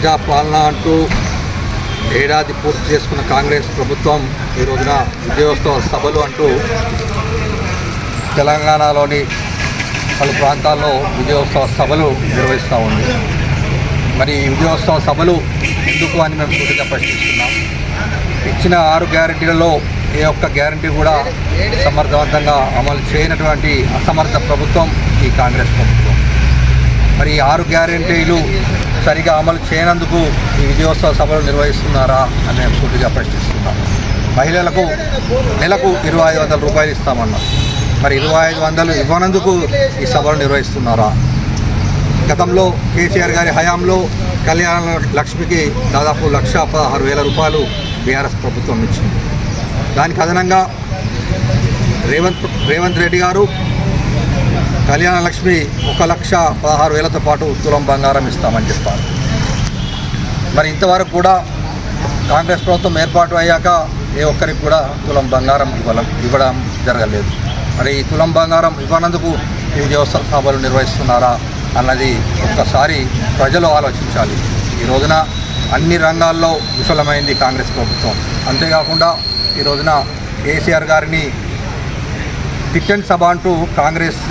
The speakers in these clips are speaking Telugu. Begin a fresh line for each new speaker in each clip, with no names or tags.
ప్రజా పాలన అంటూ ఏడాది పూర్తి చేసుకున్న కాంగ్రెస్ ప్రభుత్వం ఈ రోజున విజయోత్సవ సభలు అంటూ తెలంగాణలోని పలు ప్రాంతాల్లో విజయోత్సవ సభలు నిర్వహిస్తూ ఉంది. మరి ఈ విజయోత్సవ సభలు ఎందుకు అని మేము సూటిగా ప్రశ్నిస్తున్నాం. ఇచ్చిన ఆరు గ్యారంటీలలో ఏ ఒక్క గ్యారంటీ కూడా సమర్థవంతంగా అమలు చేయనటువంటి అసమర్థ ప్రభుత్వం ఈ కాంగ్రెస్ ప్రభుత్వం. మరి ఈ ఆరు గ్యారంటీలు సరిగా అమలు చేయనందుకు ఈ విజయోత్సవ సభలు నిర్వహిస్తున్నారా అని మేము పూర్తిగా ప్రశ్నిస్తున్నాం. మహిళలకు నెలకు ఇరవై ఐదు వందల రూపాయలు ఇస్తామన్నారు. మరి ఇరవై ఐదు వందలు ఇవ్వనందుకు ఈ సభలు నిర్వహిస్తున్నారా? గతంలో కేసీఆర్ గారి హయాంలో కళ్యాణ లక్ష్మికి దాదాపు లక్ష పదహారు వేల రూపాయలు బీఆర్ఎస్ ప్రభుత్వం ఇచ్చింది. దానికి అదనంగా రేవంత్ రేవంత్ రెడ్డి గారు కళ్యాణ లక్ష్మి ఒక లక్ష పదహారు వేలతో పాటు తులం బంగారం ఇస్తామని చెప్పారు. మరి ఇంతవరకు కూడా కాంగ్రెస్ ప్రభుత్వం ఏర్పాటు అయ్యాక ఏ ఒక్కరికి కూడా తులం బంగారం ఇవ్వడం ఇవ్వడం జరగలేదు. మరి ఈ తులం బంగారం ఇవ్వనందుకు ఈ సభలు నిర్వహిస్తున్నారా అన్నది ఒక్కసారి ప్రజలు ఆలోచించాలి. ఈ రోజున అన్ని రంగాల్లో విఫలమైంది కాంగ్రెస్ ప్రభుత్వం. అంతేకాకుండా ఈ రోజున కేసీఆర్ గారిని టికెట్ సభ అంటూ కాంగ్రెస్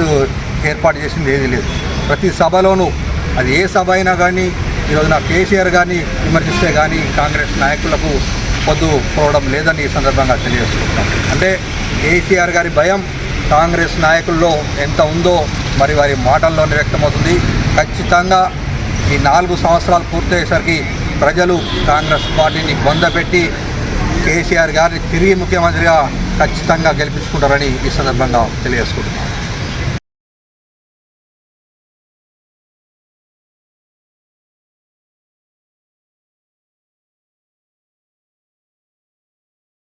ఏర్పాటు చేసింది ఏది లేదు. ప్రతి సభలోనూ అది ఏ సభ అయినా కానీ ఈ రోజున కేసీఆర్ కానీ విమర్శిస్తే కానీ కాంగ్రెస్ నాయకులకు పొద్దు పోవడం లేదని ఈ సందర్భంగా తెలియజేస్తున్నాం అంటే కేసీఆర్ గారి భయం కాంగ్రెస్ నాయకుల్లో ఎంత ఉందో మరి వారి మాటల్లోనే వ్యక్తమవుతుంది. ఖచ్చితంగా ఈ నాలుగు సంవత్సరాలు పూర్తయ్యేసరికి ప్రజలు కాంగ్రెస్ పార్టీని బొందపెట్టి కేసీఆర్ గారిని తిరిగి ముఖ్యమంత్రిగా ఖచ్చితంగా గెలిపించుకుంటారని ఈ సందర్భంగా తెలియజేసుకుంటున్నాను